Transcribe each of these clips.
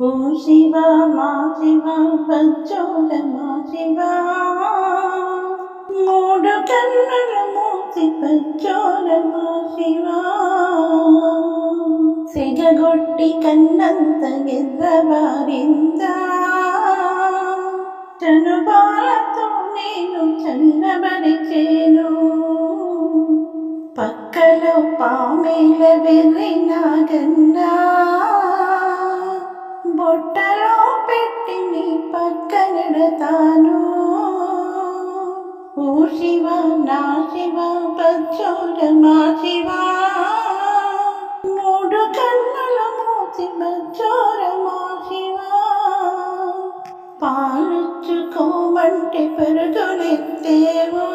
ఓ శివ మా శివ బచ్చోడ మా శివ. మూడు కన్నుల మూసి బచ్చోడ మా శివ. సిగగొట్టి కన్నంత ఎర్రబారిందా చనుబాలతో నేను చల్లబరిచేను పక్కలో పామేల వెర్రినాగన్నా బొట్టలో పెడతాను. ఓ శివ నా శివ బచ్చోడ మా శివ. మూడు కన్నుల మూసి బచ్చోర మా శివ. పాలుచ్చుకోమంటే పరుగులెత్తేవో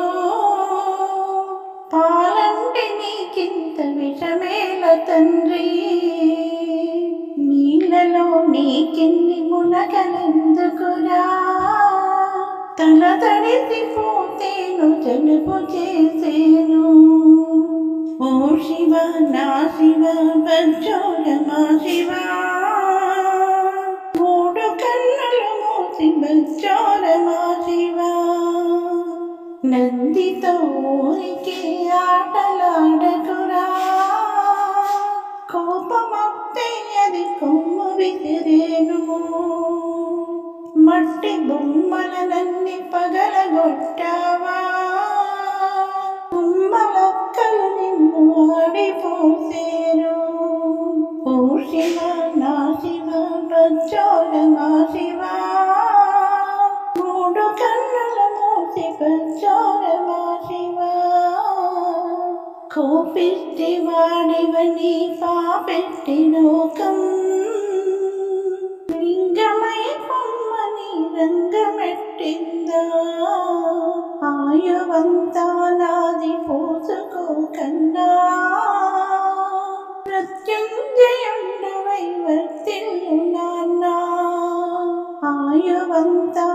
పాలంటే నీకింత విషమేల తండ్రి. నీళ్ళలో నీకిన్ని మునగలెందుకురా? తల తడిసిపోతేను తెలుపు చేసేను. ఓ శివ నా శివ బజ్జోడ మా శివ. మూడు కన్నులు మూసి బజ్జోడ మా శివ. నందితో ఊరికి ఆటలాడకురా. కోపమొస్తే అది కొమ్ము విసిరేను. మట్టి బొమ్మల పగలగొట్టావా బొమ్మలక్కలు నిన్ను ఆడిపోసేరు. ఓ శివ నా శివ ప్రచోడ శివ మూడు కన్నుల మూసి ప్రచోడ శివ వాడివని పాపెట్టి లోకం. పుణ్యవంతా నాది పూసుకో కన్నా. మృత్యుంజయుండవై వర్తిల్లు నాన్న. ఆయవంతా